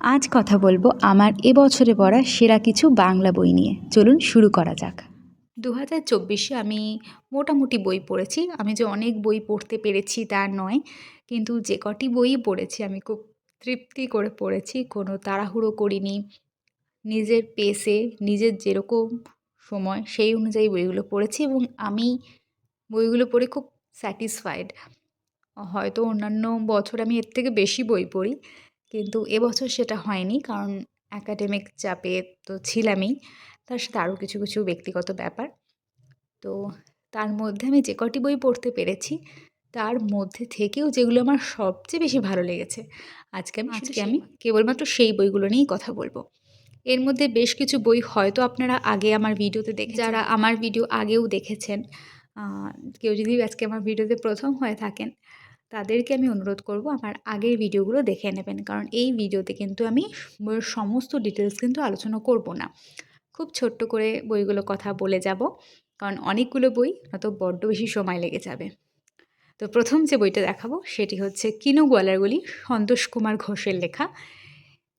আজ কথা বলব আমার এবছরে পড়া সেরা কিছু বাংলা বই নিয়ে। চলুন শুরু করা যাক। দু হাজার চব্বিশে আমি মোটামুটি বই পড়েছি। আমি যে অনেক বই পড়তে পেরেছি তা নয়, কিন্তু যে কটি বই পড়েছি আমি খুব তৃপ্তি করে পড়েছি। কোনো তাড়াহুড়ো করিনি। নিজের পেসে, নিজের যেরকম সময়, সেই অনুযায়ী বইগুলো পড়েছি এবং আমি বইগুলো পড়ে খুব স্যাটিসফাইড। হয়তো অন্যান্য বছর আমি এর থেকে বেশি বই পড়ি কিন্তু এবছর সেটা হয়নি। কারণ একাডেমিক চাপে তো ছিলামই। তার সাথে আরও কিছু কিছু ব্যক্তিগত ব্যাপার। তো তার মধ্যে আমি যে কটি বই পড়তে পেরেছি তার মধ্যে থেকেও যেগুলো আমার সবচেয়ে বেশি ভালো লেগেছে আজকে আমি আজকে আমি কেবলমাত্র সেই বইগুলো নিয়েই কথা বলব। এর মধ্যে বেশ কিছু বই হয়তো আপনারা আগে আমার ভিডিওতে দেখে যারা আমার ভিডিও আগেও দেখেছেন। কেউ যদি আজকে আমার ভিডিওতে প্রথম হয়ে থাকেন তাদেরকে আমি অনুরোধ করব আমার আগের ভিডিওগুলো দেখে নেবেন। কারণ এই ভিডিওতে কিন্তু আমি বইয়ের সমস্ত ডিটেলস কিন্তু আলোচনা করব না। খুব ছোট্ট করে বইগুলো কথা বলে যাব। কারণ অনেকগুলো বই, নয়তো বড্ড বেশি সময় লেগে যাবে। তো প্রথম যে বইটা দেখাবো, সেটি হচ্ছে কিনু গোয়ালারগুলি, সন্তোষ কুমার ঘোষের লেখা।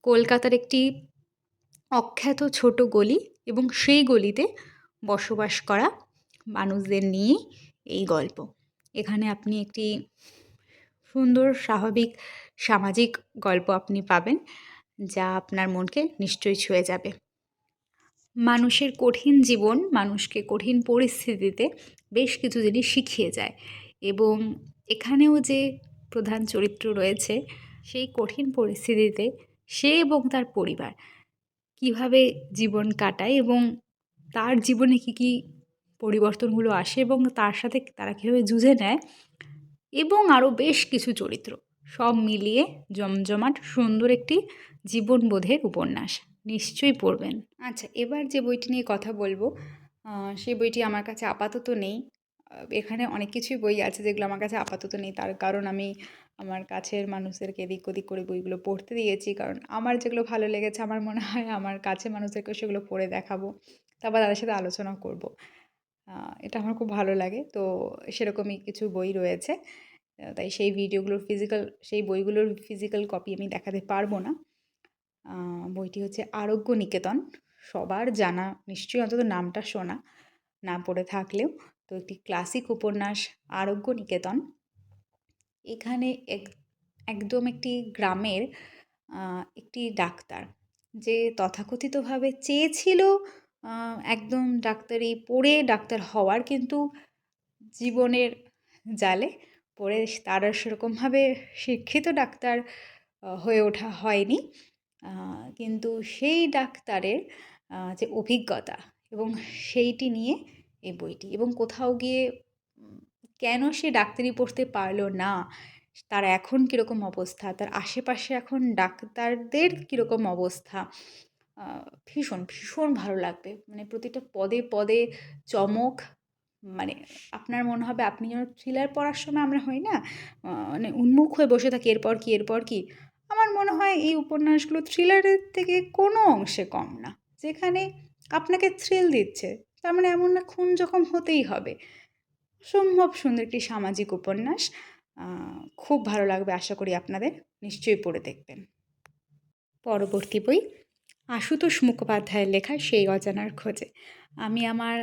কলকাতার একটি অখ্যাত ছোট গলি এবং সেই গলিতে বসবাস করা মানুষদের নিয়ে এই গল্প। এখানে আপনি একটি সুন্দর, স্বাভাবিক, সামাজিক গল্প আপনি পাবেন, যা আপনার মনকে নিশ্চয়ই ছুঁয়ে যাবে। মানুষের কঠিন জীবন, মানুষকে কঠিন পরিস্থিতিতে বেশ কিছু জিনিস শিখিয়ে যায় এবং এখানেও যে প্রধান চরিত্র রয়েছে, সেই কঠিন পরিস্থিতিতে সে এবং তার পরিবার কীভাবে জীবন কাটায় এবং তার জীবনে কী কী পরিবর্তনগুলো আসে এবং তার সাথে তারা কীভাবে যুঝে নেয় এবং আরও বেশ কিছু চরিত্র। সব মিলিয়ে জমজমাট সুন্দর একটি জীবনবোধের উপন্যাস। নিশ্চয়ই পড়বেন। আচ্ছা এবার যে বইটি নিয়ে কথা বলব সেই বইটি আমার কাছে আপাতত নেই। এখানে অনেক কিছুই বই আছে যেগুলো আমার কাছে আপাতত নেই। তার কারণ আমি আমার কাছের মানুষদেরকে এদিক ওদিক করে বইগুলো পড়তে দিয়েছি। কারণ আমার যেগুলো ভালো লেগেছে, আমার মনে হয় আমার কাছে মানুষদেরকে সেগুলো পড়ে দেখাবো, তারপর তাদের সাথে আলোচনা করব। এটা আমার খুব ভালো লাগে। তো সেরকমই কিছু বই রয়েছে। তাই সেই ভিডিওগুলোর ফিজিক্যাল সেই বইগুলোর ফিজিক্যাল কপি আমি দেখাতে পারব না। বইটি হচ্ছে আরোগ্য নিকেতন। সবার জানা, নিশ্চয়ই অন্তত নামটা শোনা, না পড়ে থাকলেও। তো একটি ক্লাসিক উপন্যাস, আরোগ্য নিকেতন। এখানে এক, একদম একটি গ্রামের একটি ডাক্তার, যে তথাকথিতভাবে চেয়েছিল একদম ডাক্তারি পড়ে, ডাক্তার হওয়ার, কিন্তু জীবনের জালে পড়ে তারা সেরকমভাবে শিক্ষিত ডাক্তার হয়ে ওঠা হয়নি। কিন্তু সেই ডাক্তারের যে অভিজ্ঞতা এবং সেইটি নিয়ে এই বইটি এবং কোথাও গিয়ে কেন সে ডাক্তারি পড়তে পারল না, তার এখন কীরকম অবস্থা, তার আশেপাশে এখন ডাক্তারদের কীরকম অবস্থা ভীষণ ভীষণ ভালো লাগবে। মানে প্রতিটা পদে পদে চমক মানে আপনার মনে হবে আপনি যেন থ্রিলার পড়ার সময় আমরা হই না মানে উন্মুখ হয়ে বসে থাকি এরপর কি এরপর কি? আমার মনে হয় এই উপন্যাসগুলো থ্রিলারের থেকে কোনো অংশে কম না। যেখানে আপনাকে থ্রিল দিচ্ছে তার মানে এমন না খুন যখন হতেই হবে। সম্ভব সুন্দর একটি সামাজিক উপন্যাস খুব ভালো লাগবে আশা করি আপনাদের নিশ্চয়ই পড়ে দেখবেন। পরবর্তী বই আশুতোষ মুখোপাধ্যায়ের লেখা সেই অজানার খোঁজে। আমি আমার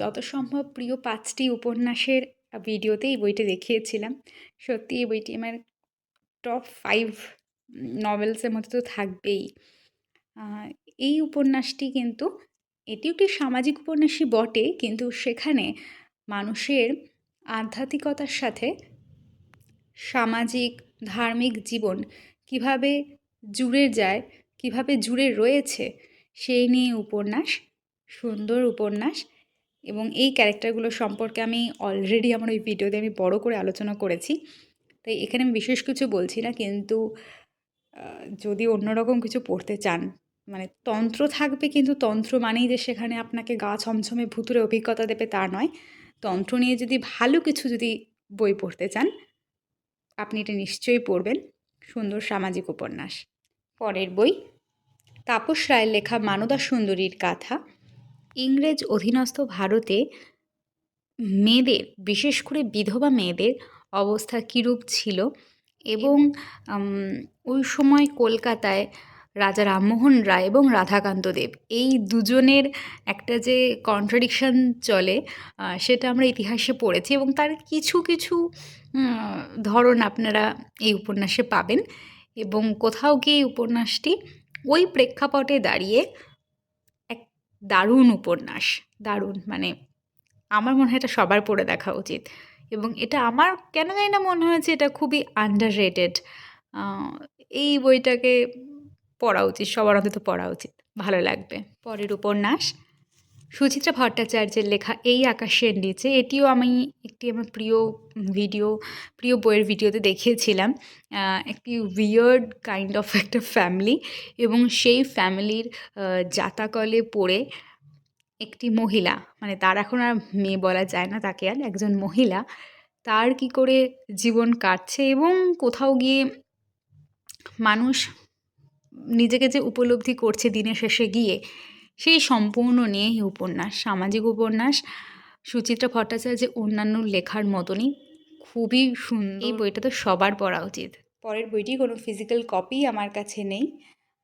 যত সম্ভব প্রিয় পাঁচটি উপন্যাসের ভিডিওতে এই বইটি দেখিয়েছিলাম। সত্যি এই বইটি আমার টপ ফাইভ নভেলসের মধ্যে তো থাকবেই। এই উপন্যাসটি কিন্তু এটি একটি সামাজিক উপন্যাসই বটে, কিন্তু সেখানে মানুষের আধ্যাত্মিকতার সাথে সামাজিক, ধার্মিক জীবন কীভাবে জুড়ে যায়, কীভাবে জুড়ে রয়েছে, সেই নিয়ে উপন্যাস সুন্দর উপন্যাস এবং এই ক্যারেক্টারগুলো সম্পর্কে আমি অলরেডি আমার ওই ভিডিওতে আমি বড় করে আলোচনা করেছি। তাই এখানে আমি বিশেষ কিছু বলছি না, কিন্তু যদি অন্যরকম কিছু পড়তে চান মানে তন্ত্র থাকবে কিন্তু তন্ত্র মানেই যে সেখানে আপনাকে গা ছমছমে ভুতুরে অভিজ্ঞতা দেবে তা নয়। তন্ত্র নিয়ে যদি ভালো কিছু যদি বই পড়তে চান, আপনি এটা নিশ্চয়ই পড়বেন। সুন্দর সামাজিক উপন্যাস। পরের বই, তাপস রায়ের লেখা মানদা সুন্দরীর গাথা ইংরেজ অধীনস্থ ভারতে মেয়েদের, বিশেষ করে বিধবা মেয়েদের অবস্থা কীরূপ ছিল এবং ওই সময় কলকাতায় রাজা রামমোহন রায় এবং রাধাকান্ত দেব, এই দুজনের একটা যে কন্ট্রাডিকশন চলে সেটা আমরা ইতিহাসে পড়েছি এবং তার কিছু কিছু ধরন আপনারা এই উপন্যাসে পাবেন এবং কোথাও গিয়ে এই উপন্যাসটি ওই প্রেক্ষাপটে দাঁড়িয়ে দারুণ উপন্যাস, দারুণ মানে আমার মনে হয় এটা সবার পড়ে দেখা উচিত। এবং এটা আমার কেন জানি না মনে হয়েছে এটা খুবই আন্ডার রেটেড এই বইটাকে পড়া উচিত, সবার অন্তত পড়া উচিত। ভালো লাগবে। পরের উপন্যাস। সুচিত্রা ভট্টাচার্যের লেখা এই আকাশের নিচে এটিও আমি একটি আমার প্রিয় ভিডিও, প্রিয় বইয়ের ভিডিওতে দেখিয়েছিলাম। একটি উইয়ার্ড কাইন্ড অফ একটা ফ্যামিলি এবং সেই ফ্যামিলির জাতাকলে পড়ে একটি মহিলা মানে তার এখন আর মেয়ে বলা যায় না, তাকে আর একজন মহিলা, তার কি করে জীবন কাটছে এবং কোথাও গিয়ে মানুষ নিজেকে যে উপলব্ধি করছে দিনের শেষে গিয়ে সেই সম্পূর্ণ নিয়ে এই উপন্যাস সামাজিক উপন্যাস সুচিত্রা ভট্টাচার্যের অন্যান্য লেখার মতনই খুবই সুন্দর। এই বইটা তো সবার পড়া উচিত। পরের বইটি কোনো ফিজিক্যাল কপি আমার কাছে নেই।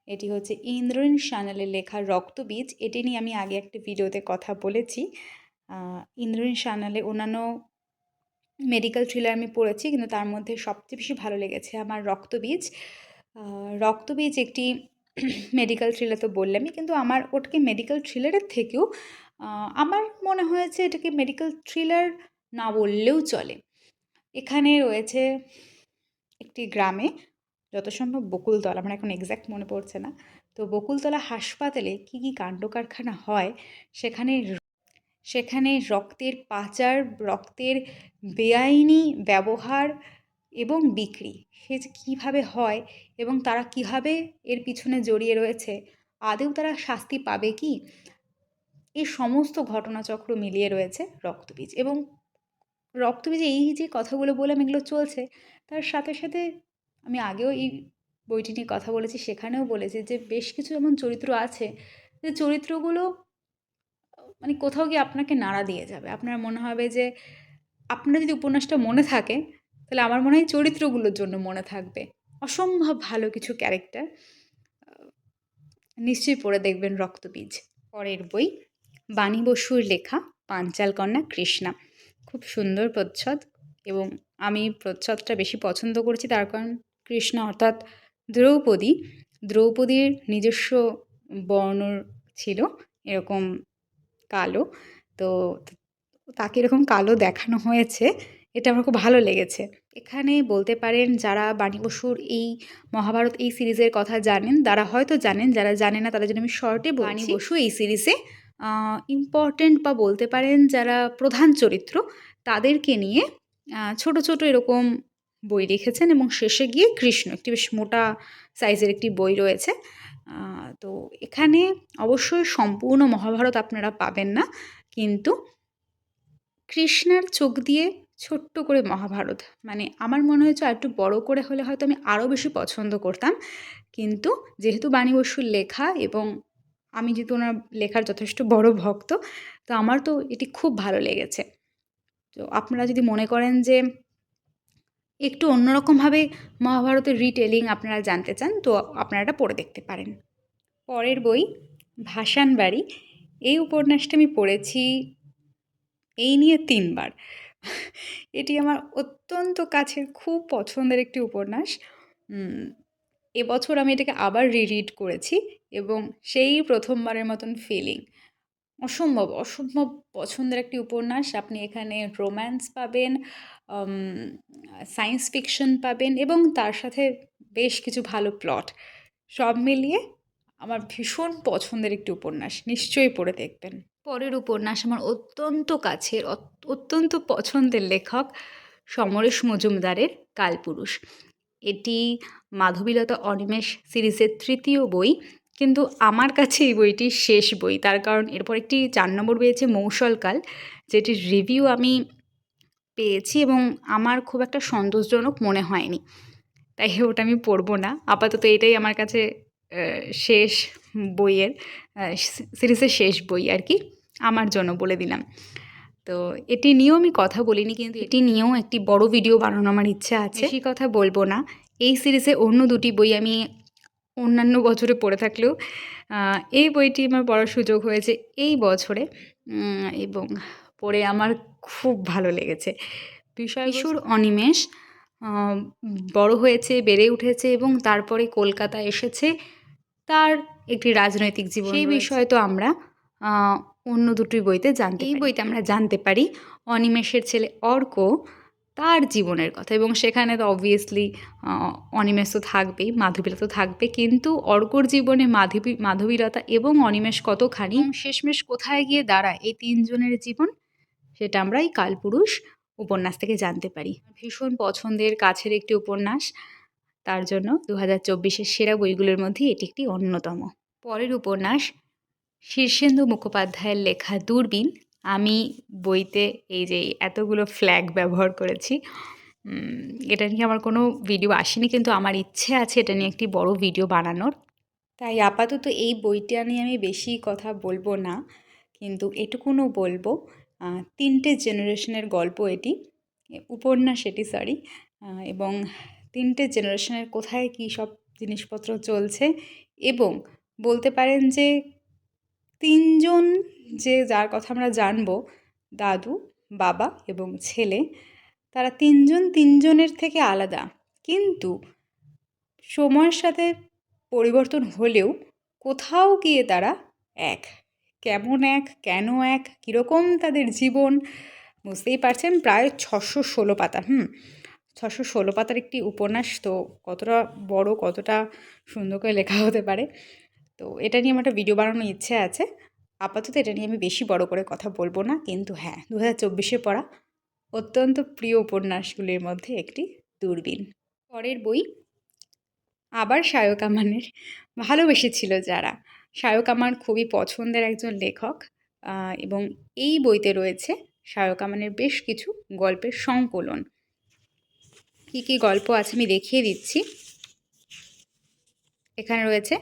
এটি হচ্ছে ইন্দ্রনীল সান্যালের লেখা রক্তবীজ। এটি নিয়ে আমি আগে একটা ভিডিওতে কথা বলেছি। আহ, ইন্দ্রনীল সান্যালের অন্যান্য মেডিকেল থ্রিলার আমি পড়েছি কিন্তু তার মধ্যে সবচেয়ে বেশি ভালো লেগেছে আমার রক্তবীজ। রক্তবীজ একটি মেডিকেল থ্রিলার তো বললামই, কিন্তু আমার ওটাকে মেডিকেল থ্রিলারের থেকেও আমার মনে হয়েছে এটাকে মেডিকেল থ্রিলার না বললেও চলে। এখানে রয়েছে একটি গ্রামে যত সম্ভব বকুলতলা, আমার এখন এক্স্যাক্ট মনে পড়ছে না, তো বকুলতলা হাসপাতালে কী কী কাণ্ড কারখানা হয়, সেখানে সেখানে রক্তের পাচার, রক্তের বেআইনি ব্যবহার এবং বিক্রি। সে কীভাবে হয় এবং তারা কীভাবে এর পিছনে জড়িয়ে রয়েছে আদেও তারা শাস্তি পাবে কি? এই সমস্ত ঘটনাচক্র মিলিয়ে রয়েছে রক্তবীজ। এবং রক্তবীজে এই যে কথাগুলো বললাম, এগুলো চলছে, তার সাথে সাথে আমি আগেও এই বইটি নিয়ে কথা বলেছি, সেখানেও বলেছি যে বেশ কিছু এমন চরিত্র আছে যে চরিত্রগুলো মানে কোথাও গিয়ে আপনাকে নাড়া দিয়ে যাবে। আপনার মনে হবে যে, আপনার যদি উপন্যাসটা মনে থাকে তাহলে আমার মনে হয় চরিত্রগুলোর জন্য মনে থাকবে। অসম্ভব ভালো কিছু ক্যারেক্টার। নিশ্চয়ই পড়ে দেখবেন রক্তবীজ। পরের বই, বাণী বসুর লেখা, পাঞ্চাল কন্যা কৃষ্ণা। খুব সুন্দর প্রচ্ছদ এবং আমি প্রচ্ছদটা বেশি পছন্দ করেছি তার কারণ কৃষ্ণা অর্থাৎ দ্রৌপদী, দ্রৌপদীর নিজস্ব বর্ণ ছিল এরকম কালো। তো তাকে এরকম কালো দেখানো হয়েছে। এটা আমার খুব ভালো লেগেছে। এখানে বলতে পারেন যারা বাণী বসুর এই মহাভারত এই সিরিজের কথা জানেন, তারা হয়তো জানেন, যারা জানে না তাদের জন্য আমি শর্টে বাণী বসু এই সিরিজে ইম্পর্টেন্ট বা বলতে পারেন যারা প্রধান চরিত্র, তাদেরকে নিয়ে ছোট ছোট এরকম বই লিখেছেন এবং শেষে গিয়ে কৃষ্ণ, একটি বেশ মোটা সাইজের একটি বই রয়েছে। তো এখানে অবশ্যই সম্পূর্ণ মহাভারত আপনারা পাবেন না, কিন্তু কৃষ্ণার চোখ দিয়ে ছোট্ট করে মহাভারত। মানে আমার মনে হয়েছে আর একটু বড় করে হলে হয়তো আমি আরও বেশি পছন্দ করতাম। কিন্তু যেহেতু বাণী বসুর লেখা এবং আমি যেহেতু ওনার লেখার যথেষ্ট বড় ভক্ত, তো আমার তো এটি খুব ভালো লেগেছে। তো আপনারা যদি মনে করেন যে একটু অন্যরকমভাবে মহাভারতের রিটেলিং আপনারা জানতে চান, তো আপনারা এটা পড়ে দেখতে পারেন। পরের বই ভাসান বাড়ি এই উপন্যাসটা আমি পড়েছি এই নিয়ে তিনবার। এটি আমার অত্যন্ত কাছের, খুব পছন্দের একটি উপন্যাস। এবছর আমি এটাকে আবার রিরিড করেছি এবং সেই প্রথমবারের মতন ফিলিং অসম্ভব অসম্ভব পছন্দের একটি উপন্যাস। আপনি এখানে রোম্যান্স পাবেন সায়েন্স ফিকশন পাবেন এবং তার সাথে বেশ কিছু ভালো প্লট সব মিলিয়ে আমার ভীষণ পছন্দের একটি উপন্যাস। নিশ্চয়ই পড়ে দেখবেন। পরের উপন্যাস আমার অত্যন্ত কাছের অত্যন্ত পছন্দের লেখক সমরেশ মজুমদারের কালপুরুষ। এটি মাধবীলতা অনিমেষ সিরিজের তৃতীয় বই, কিন্তু আমার কাছে এই বইটি শেষ বই। তার কারণ এরপর একটি চার নম্বর পেয়েছে মৌসলকাল, যেটির রিভিউ আমি পেয়েছি এবং আমার খুব একটা সন্তোষজনক মনে হয়নি। তাই ওটা আমি পড়ব না। আপাতত এটাই আমার কাছে শেষ বইয়ের সিরিজের শেষ বই আর কি। আমার জন্য বলে দিলাম। তো এটি নিয়েও আমি কথা বলিনি কিন্তু এটি নিয়েও একটি বড় ভিডিও বানানো আমার ইচ্ছা আছে। বেশি কথা বলব না। এই সিরিজে অন্য দুটি বই আমি অন্যান্য বছরে পড়ে থাকলেও এই বইটি আমার পড়ার সুযোগ হয়েছে এই বছরে এবং পড়ে আমার খুব ভালো লেগেছে। বিষয় কিশোর অনিমেষ বড় হয়েছে বেড়ে উঠেছে এবং তারপরে কলকাতা এসেছে। তার একটি রাজনৈতিক জীবন সেই বিষয়ে তো আমরা। অন্য দুটি বইতে জানতে এই বইতে আমরা জানতে পারি অনিমেষের ছেলে অর্ক তার জীবনের কথা এবং সেখানে তো অবভিয়াসলি অনিমেষ তো থাকবেই মাধবীলতা তো থাকবে কিন্তু অর্কর জীবনে মাধবী মাধবীলতা এবং অনিমেষ কতখানি শেষমেশ কোথায় গিয়ে দাঁড়ায় এই তিনজনের জীবন সেটা আমরা এই কালপুরুষ উপন্যাস থেকে জানতে পারি। ভীষণ পছন্দের কাছের একটি উপন্যাস তার জন্য দু হাজার চব্বিশের সেরা বইগুলোর মধ্যে এটি একটি অন্যতম। পরের উপন্যাস শীর্ষেন্দু মুখোপাধ্যায়ের লেখা দূরবীন, আমি বইতে এই যে এতগুলো ফ্ল্যাগ ব্যবহার করেছি এটা নিয়ে আমার কোনো ভিডিও আসেনি, কিন্তু আমার ইচ্ছে আছে এটা নিয়ে একটি বড় ভিডিও বানানোর। তাই আপাতত এই বইটা নিয়ে আমি বেশি কথা বলব না, কিন্তু এটুকুনও বলব তিনটে জেনারেশনের গল্প এটি উপন্যাস এটি সরি এবং তিনটে জেনারেশনের কোথায় কী সব জিনিসপত্র চলছে, এবং বলতে পারেন যে তিনজন যে যার কথা আমরা জানব, দাদু, বাবা এবং ছেলে, তারা তিনজন তিনজনের থেকে আলাদা। কিন্তু সময়ের সাথে পরিবর্তন হলেও কোথাও গিয়ে তারা এক। কেমন এক, কেন এক, কীরকম তাদের জীবন, বুঝতেই পারছেন? প্রায় ছশো ষোলো পাতা, হুম? ছশো ষোলো পাতার একটি উপন্যাস, তো কতটা বড়, কতটা সুন্দর করে লেখা হতে পারে। তো এটা নিয়ে আমার একটা ভিডিও বানানোর ইচ্ছে আছে। আপাতত এটা নিয়ে আমি বেশি বড় করে কথা বলব না, কিন্তু হ্যাঁ দু হাজার চব্বিশে পড়া অত্যন্ত প্রিয় উপন্যাসগুলির মধ্যে একটি দূরবীন। পরের বই, আবার শায়ক আমানের ভালোবেসেছিল যারা। শায়ক আমার খুবই পছন্দের একজন লেখক এবং এই বইতে রয়েছে শায়ক আমানের বেশ কিছু গল্পের সংকলন। কী কী গল্প আছে আমি দেখিয়ে দিচ্ছি। এখানে রয়েছে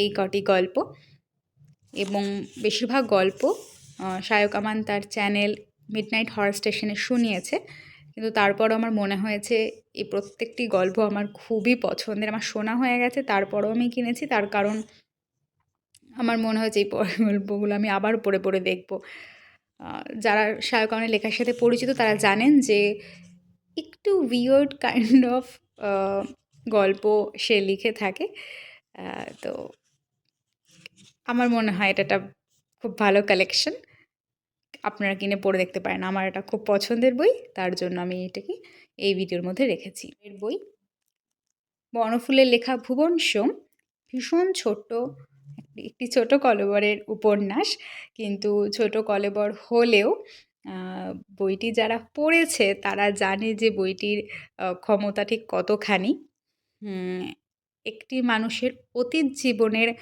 এই কটি গল্প এবং বেশিরভাগ গল্প শায়ক আমান তার চ্যানেল মিডনাইট হর স্টেশনে শুনিয়েছে। কিন্তু তারপরও আমার মনে হয়েছে, এই প্রত্যেকটি গল্প আমার খুবই পছন্দের। আমার শোনা হয়ে গেছে, তারপরও আমি কিনেছি, তার কারণ আমার মনে হয়েছে এই গল্পগুলো আমি আবার পড়ে পড়ে দেখব। যারা শায়ক আমানের লেখার সাথে পরিচিত, তারা জানেন যে একটু উইয়ার্ড কাইন্ড অফ গল্প সে লিখে থাকে। তো আমার মনে হয় এটা একটা খুব ভালো কালেকশন আপনারা কিনে পড়ে দেখতে পারেন। আমার এটা খুব পছন্দের বই, তার জন্য আমি এটাকে এই ভিডিওর মধ্যে রেখেছি। এর বই বনফুলের লেখা ভুবন সোম। ভীষণ ছোট্ট, একটি- ছোট কলেবরের উপন্যাস, কিন্তু ছোট কলেবর হলেও বইটি যারা পড়েছে, তারা জানে যে বইটির ক্ষমতা ঠিক কতখানি। একটি মানুষের অতীত জীবনের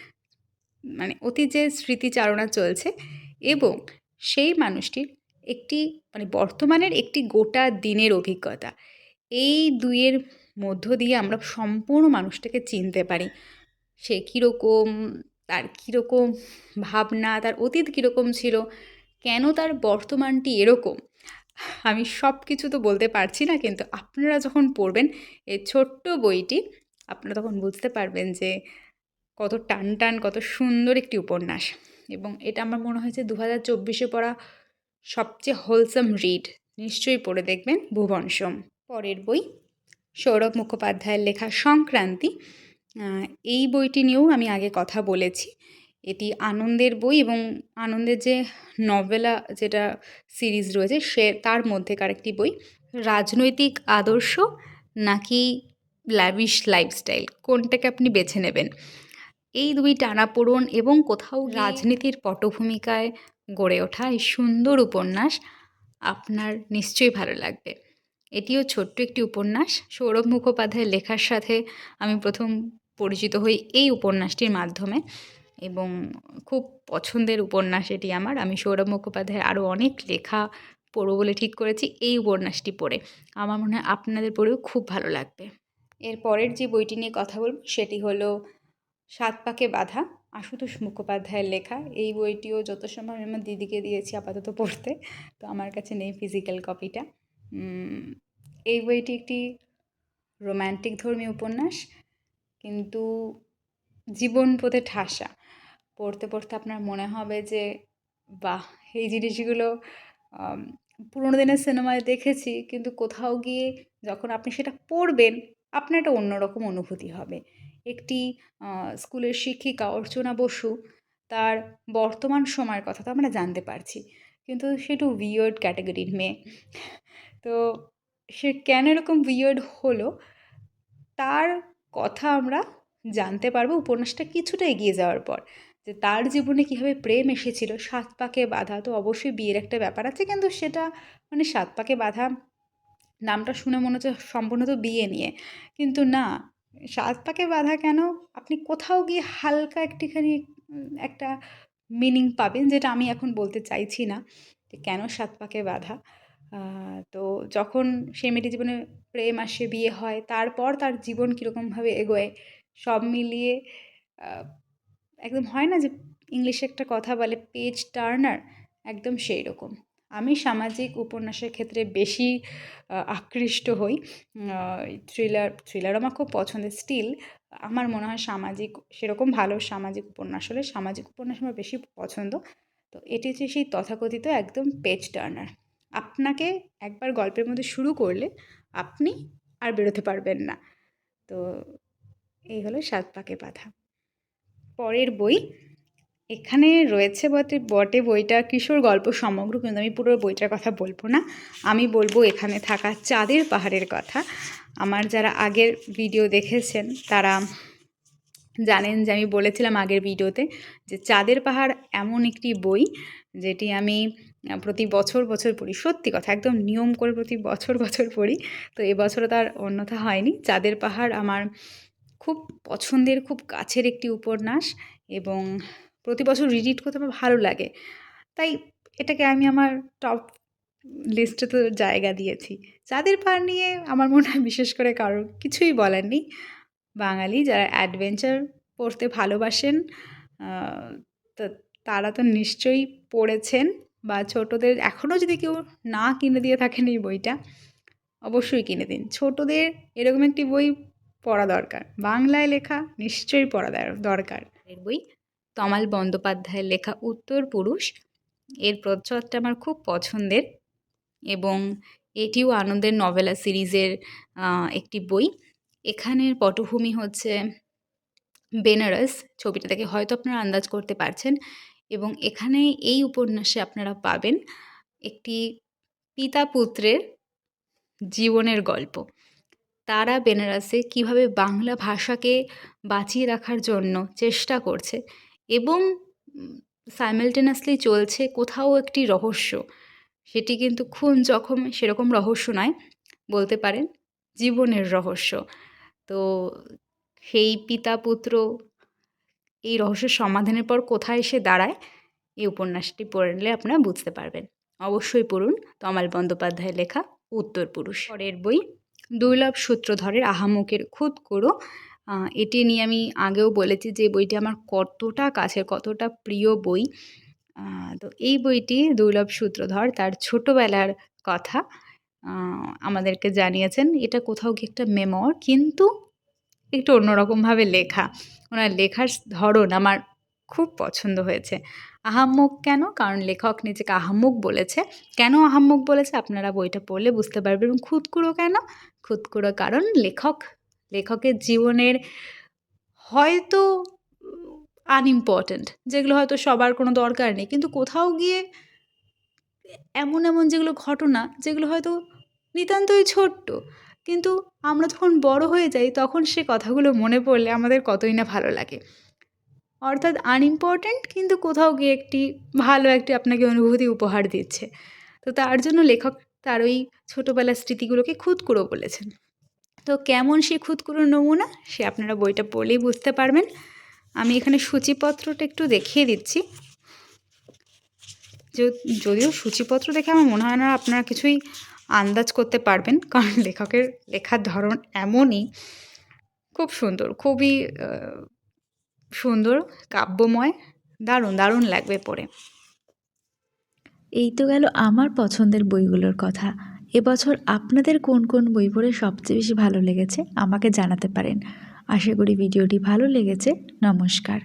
মানে অতীত যে স্মৃতিচারণা চলছে এবং সেই মানুষটির একটি মানে বর্তমানের একটি গোটা দিনের অভিজ্ঞতা, এই দুইয়ের মধ্য দিয়ে আমরা সম্পূর্ণ মানুষটাকে চিনতে পারি। সে কীরকম, তার কীরকম ভাবনা, তার অতীত কীরকম ছিল, কেন তার বর্তমানটি এরকম? আমি সব কিছু তো বলতে পারছি না, কিন্তু আপনারা যখন পড়বেন এই ছোট্ট বইটি, আপনারা তখন বুঝতে পারবেন যে কত টান টান, কত সুন্দর একটি উপন্যাস। এবং এটা আমার মনে হয়েছে দু হাজার চব্বিশে পড়া সবচেয়ে হোলসাম রিড নিশ্চয়ই পড়ে দেখবেন ভুবন সোম পরের বই সৌরভ মুখোপাধ্যায়ের লেখা সংক্রান্তি। এই বইটি নিয়েও আমি আগে কথা বলেছি। এটি আনন্দের বই এবং আনন্দের যে নভেলা যেটা সিরিজ রয়েছে সে, তার মধ্যেকার একটি বই। রাজনৈতিক আদর্শ নাকি ল্যাভিশ লাইফস্টাইল কোনটাকে আপনি বেছে নেবেন? এই দুই টানাপোড়ন এবং কোথাও রাজনীতির পটভূমিকায় গড়ে ওঠা এই সুন্দর উপন্যাস আপনার নিশ্চয়ই ভালো লাগবে। এটিও ছোট্ট একটি উপন্যাস। সৌরভ মুখোপাধ্যায়ের লেখার সাথে আমি প্রথম পরিচিত হই এই উপন্যাসটির মাধ্যমে এবং খুব পছন্দের উপন্যাস এটি আমার। আমি সৌরভ মুখোপাধ্যায়ের আরও অনেক লেখা পড়ব বলে ঠিক করেছি এই উপন্যাসটি পড়ে। আমার মনে হয় আপনাদের পড়েও খুব ভালো লাগবে। এর পরের যে বইটি নিয়ে কথা বলব সেটি হলো সাত পাকে বাঁধা, আশুতোষ মুখোপাধ্যায়ের লেখা। এই বইটিও যত সময় আমি আমার দিদিকে দিয়েছি আপাতত পড়তে, তো আমার কাছে নেই ফিজিক্যাল কপিটা এই বইটি একটি রোম্যান্টিক ধর্মী উপন্যাস, কিন্তু জীবন পথে ঠাসা। পড়তে পড়তে আপনার মনে হবে যে, বাহ, এই জিনিসগুলো পুরোনো দিনের সিনেমায় দেখেছি, কিন্তু কোথাও গিয়ে যখন আপনি সেটা পড়বেন আপনার একটা অন্যরকম অনুভূতি হবে। একটি স্কুলের শিক্ষিকা অর্চনা বসু, তার বর্তমান সময়ের কথা তো আমরা জানতে পারছি। কিন্তু সে একটু উইয়ার্ড ক্যাটাগরির মেয়ে। তো সে কেন এরকম উইয়ার্ড হলো, তার কথা আমরা জানতে পারব উপন্যাসটা কিছুটা এগিয়ে যাওয়ার পর। যে তার জীবনে কীভাবে প্রেম এসেছিল, সাত পাকে বাধা তো অবশ্যই বিয়ের একটা ব্যাপার আছে, কিন্তু সেটা মানে সাত পাকে বাধা নামটা শুনে মনে হচ্ছে সম্পূর্ণত বিয়ে নিয়ে। কিন্তু না সাত পাকে বাধা কেন? আপনি কোথাও গিয়ে হালকা একটিখানি, একটা মিনিং পাবেন যেটা আমি এখন বলতে চাইছি না যে কেন সাত পাকে বাধা। তো যখন সে মেয়েটি জীবনে প্রেম আসে বিয়ে হয়, তারপর তার জীবন কীরকমভাবে এগোয়, সব মিলিয়ে একদম হয় না যে ইংলিশে একটা কথা বলে পেজ টার্নার একদম সেই রকম আমি সামাজিক উপন্যাসের ক্ষেত্রে বেশি আকৃষ্ট হই। থ্রিলার থ্রিলার আমার খুব পছন্দের স্টিল আমার মনে হয় সামাজিক, সেরকম ভালো সামাজিক উপন্যাস হলে সামাজিক উপন্যাস আমার বেশি পছন্দ। তো এটি হচ্ছে সেই তথাকথিত একদম পেজ টার্নার আপনাকে একবার গল্পের মধ্যে শুরু করলে আপনি আর বেরোতে পারবেন না। তো এই হলো সাত পাকে বাঁধা। পরের বই এখানে রয়েছে বটে বটে বইটা কিশোর গল্প সমগ্র, কিন্তু আমি পুরো বইটার কথা বলব না। আমি বলব এখানে থাকা চাঁদের পাহাড়ের কথা। আমার যারা আগের ভিডিও দেখেছেন, তারা জানেন যে আমি বলেছিলাম আগের ভিডিওতে যে চাঁদের পাহাড় এমন একটি বই যেটি আমি প্রতি বছর বছর পড়ি। সত্যি কথা, একদম নিয়ম করে প্রতি বছর বছর পড়ি। তো এবছরও তার অন্যথা হয়নি। চাঁদের পাহাড় আমার খুব পছন্দের, খুব কাছের একটি উপন্যাস এবং প্রতি বছর রিডিট করতে আমার ভালো লাগে। তাই এটাকে আমি আমার টপ লিস্টে তো জায়গা দিয়েছি। চাঁদের পাহাড় নিয়ে আমার মনে হয় বিশেষ করে কারোর কিছুই বলার নেই। বাঙালি যারা অ্যাডভেঞ্চার পড়তে ভালোবাসেন তো তারা তো নিশ্চয়ই পড়েছেন বা ছোটদের এখনও যদি কেউ না কিনে দিয়ে থাকেন এই বইটা, অবশ্যই কিনে দিন। ছোটদের এরকম একটি বই পড়া দরকার। বাংলায় লেখা নিশ্চয়ই পড়া দরকার। এর বই তমাল বন্দ্যোপাধ্যায়ের লেখা উত্তর পুরুষ। এর প্রচ্ছদটা আমার খুব পছন্দের এবং এটিও আনন্দের নভেলা সিরিজের একটি বই। এখানের পটভূমি হচ্ছে বেনারস, ছবিটা থেকে হয়তো আপনারা আন্দাজ করতে পারছেন এবং এখানে এই উপন্যাসে আপনারা পাবেন একটি পিতা পুত্রের জীবনের গল্প। তারা বেনারসে কীভাবে বাংলা ভাষাকে বাঁচিয়ে রাখার জন্য চেষ্টা করছে এবং সাইমেলটেনাসলি চলছে কোথাও একটি রহস্য। সেটি কিন্তু খুন জখম সেরকম রহস্য নয়, বলতে পারেন জীবনের রহস্য। তো সেই পিতা পুত্র এই রহস্যের সমাধানের পর কোথায় এসে দাঁড়ায়, এই উপন্যাসটি পড়লে আপনারা বুঝতে পারবেন। অবশ্যই পড়ুন তমাল বন্দ্যোপাধ্যায়ের লেখা উত্তর পুরুষ পরের বই দুর্লভ সূত্রধরের আহামুকের খুদ করো এটি নিয়ে আমি আগেও বলেছি যে বইটি আমার কতটা কাছের, কতটা প্রিয় বই। তো এই বইটি দুর্লভ সূত্রধর তার ছোটোবেলার কথা আমাদেরকে জানিয়েছেন। এটা কোথাও কি একটা মেমর কিন্তু একটু অন্যরকমভাবে লেখা। ওনার লেখার ধরন আমার খুব পছন্দ হয়েছে। আহাম্মক কেন? কারণ লেখক নিজেকে আহাম্মক বলেছে। কেন আহাম্মক বলেছে? আপনারা বইটা পড়লে বুঝতে পারবেন। এবং খুদকুড়ো কেন? খুদকুড়ো কারণ লেখক লেখকের জীবনের হয়তো আনইম্পর্ট্যান্ট যেগুলো হয়তো সবার কোনো দরকার নেই। কিন্তু কোথাও গিয়ে এমন এমন যেগুলো ঘটনা, যেগুলো হয়তো নিতান্তই ছোট্ট, কিন্তু আমরা যখন বড় হয়ে যাই, তখন সে কথাগুলো মনে পড়লে আমাদের কতই না ভালো লাগে। অর্থাৎ আনইম্পর্ট্যান্ট কিন্তু কোথাও গিয়ে একটি ভালো একটি আপনাকে অনুভূতি উপহার দিচ্ছে। তো তার জন্য লেখক তার ওই ছোটোবেলার স্মৃতিগুলোকে খুঁতকুড়ো বলেছেন। তো কেমন সে খুঁতকুড়ো নমুনা, সে আপনারা বইটা পড়লেই বুঝতে পারবেন। আমি এখানে সূচিপত্রটা একটু দেখিয়ে দিচ্ছি। যদিও সূচিপত্র দেখে আমার মনে হয় না আপনারা কিছুই আন্দাজ করতে পারবেন, কারণ লেখকের লেখার ধরন এমনই। খুব সুন্দর, খুবই সুন্দর, কাব্যময়, দারুণ দারুণ লাগবে পড়ে। এই তো গেল আমার পছন্দের বইগুলোর কথা। এবছর আপনাদের কোন কোন বই পড়ে সবচেয়ে বেশি ভালো লেগেছে আমাকে জানাতে পারেন। আশা করি ভিডিওটি ভালো লেগেছে। নমস্কার।